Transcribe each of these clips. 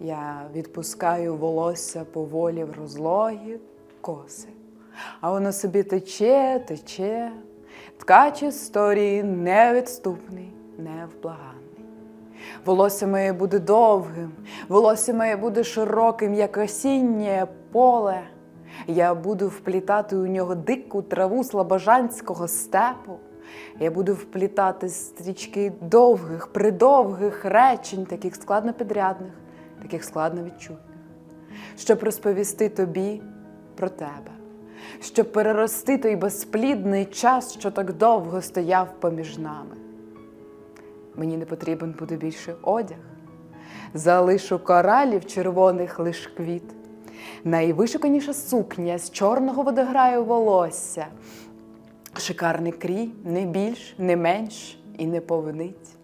Я відпускаю волосся поволі в розлогі коси, а воно собі тече, тече, ткач історії невідступний, невблаганний. Волосся моє буде довгим, волосся моє буде широким, як осіннє поле. Я буду вплітати у нього дику траву слабожанського степу. Я буду вплітати стрічки довгих, придовгих речень, таких складнопідрядних, таких складновідчутних, щоб розповісти тобі про тебе, щоб перерости той безплідний час, що так довго стояв поміж нами. Мені не потрібен буде більше одяг. Залишу коралів червоних лиш квіт. Найвишуканіша сукня з чорного водограю волосся. Шикарний крій, не більш, не менш і не повинить.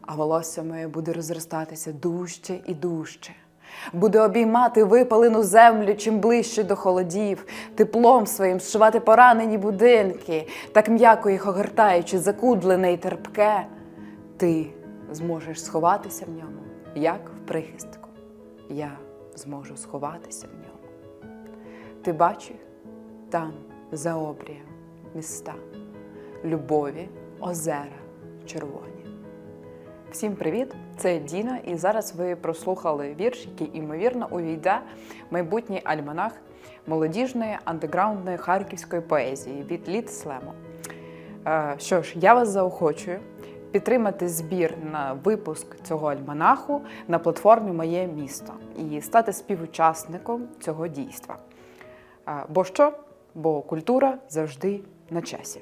А волосся моє буде розростатися дужче і дужче. Буде обіймати випалену землю чим ближче до холодів, теплом своїм зшивати поранені будинки, так м'яко їх огортаючи, закудлене й терпке. Ти зможеш сховатися в ньому, як в прихистку. Я зможу сховатися в ньому. Ти бачив там, за обрієм, міста, любові, озера червоні. Всім привіт! Це Діна, і зараз ви прослухали вірш, який імовірно увійде в майбутній альманах молодіжної андеграундної харківської поезії від Літ Слему. Е, Що ж, я вас заохочую підтримати збір на випуск цього альманаху на платформі Моє місто і стати співучасником цього дійства. Е, Бо що? Бо культура завжди на часі.